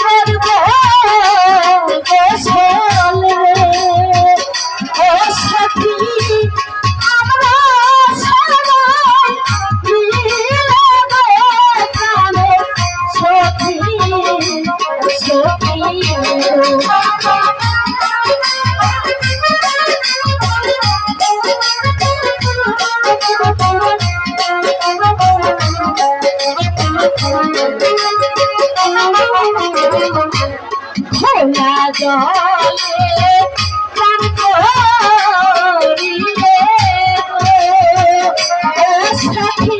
করব খোলা জলে প্রাণ করিলে ও সখী।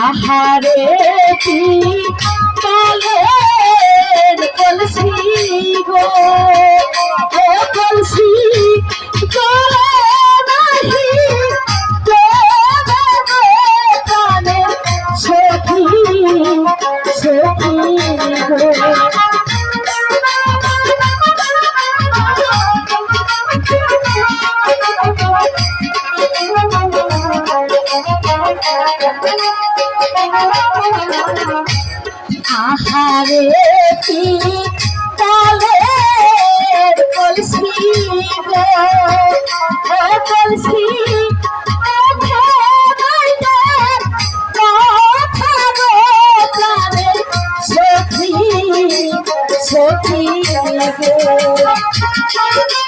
আহারে কি কালের কলসি গো? ও কলসি চলে নাহি কানে সখী আহারে কি কালের কলসি গো কলসি ওঠে বাইতে কথা